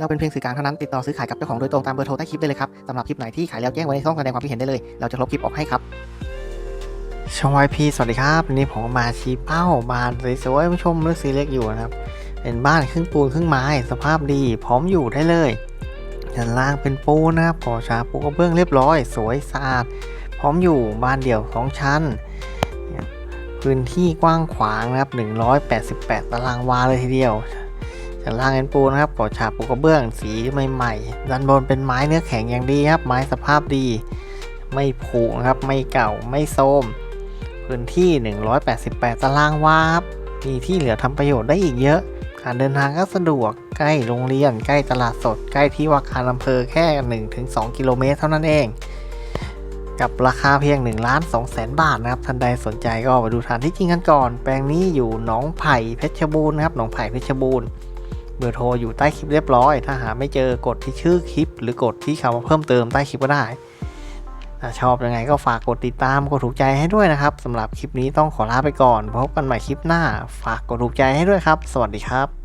เราเป็นเพียงสื่อกลางเท่านั้นติดต่อซื้อขายกับเจ้าของโดยตรงตามเบอร์โทรใต้คลิปได้เลยครับสำหรับคลิปไหนที่ขายแล้วแจ้งไว้ในช่องแสดงความคิดเห็นได้เลย เราจะลบคลิปออกให้ครับช่องวายพีสวัสดีครับวันนี้ผมมาชี้เป้าบ้านสวยๆผู้ชมเลือกซีเล็กอยู่นะครับ เป็นบ้านครึ่งปูนครึ่งไม้สภาพดีพร้อมอยู่ได้เลยชั้นล่างเป็นปูนนะครับก่อฉาปูกระเบื้องเรียบร้อย สวยสะอาด พร้อมอยู่บ้านเดี่ยวสองชั้น พื้นที่กว้างขวางนะครับ188 ตารางวาเลยทีเดียว ชั้นล่างเป็นปูนะครับก่อฉาบปูกระเบื้องสีใหม่ๆด้านบนเป็นไม้เนื้อแข็งอย่างดีครับ ไม้สภาพดี ไม่ผุนะครับ ไม่เก่าไม่โทมพื้นที่ 188 ตารางวาครับมีที่เหลือทำประโยชน์ได้อีกเยอะ การเดินทางก็สะดวกใกล้โรงเรียน ใกล้ตลาดสด ใกล้ที่ว่าการอำเภอแค่ 1-2 กิโลเมตรเท่านั้นเอง กับราคาเพียง1ล้าน2แสนบาทนะครับท่านใดสนใจก็ไปดูฐานที่จริงกันก่อน แปลงนี้อยู่หนองไผ่เพชรบูรณ์นะครับหนองไผ่เพชรบูรณ์ เบอร์โทรอยู่ใต้คลิปเรียบร้อย ถ้าหาไม่เจอกดที่ชื่อคลิป หรือกดที่คำว่าเพิ่มเติมใต้คลิปก็ได้ถ้าชอบยังไงก็ฝากกดติดตามกดถูกใจให้ด้วยนะครับสำหรับคลิปนี้ต้องขอลาไปก่อนพบกันใหม่คลิปหน้า ฝากกดถูกใจให้ด้วยครับ สวัสดีครับ